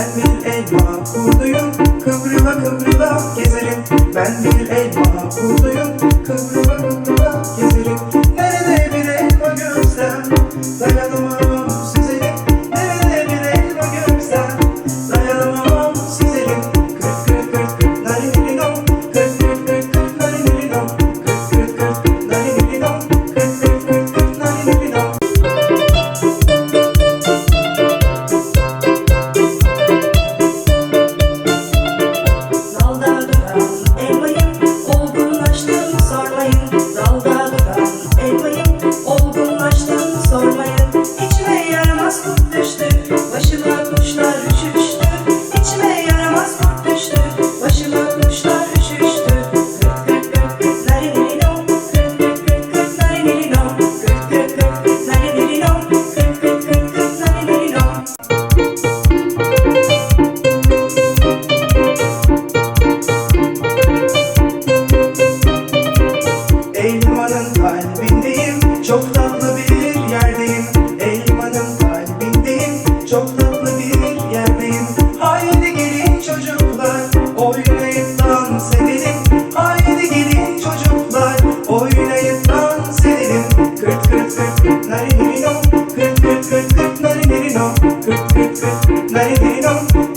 Ben bir elma kurduyum. Kıvrıla kıvrıla gezerim. Ben bir elma kurduyum. Kıvrıla kıvrıla Çok tatlı bir yerdeyim. Haydi gelin çocuklar Oynayıp dans edelim. Haydi gelin çocuklar Oynayıp dans edelim. Kırt kırt kırt Nari nari no Kırt kırt kırt kırt Nari nari no Kırt kırt kırt Nari nari no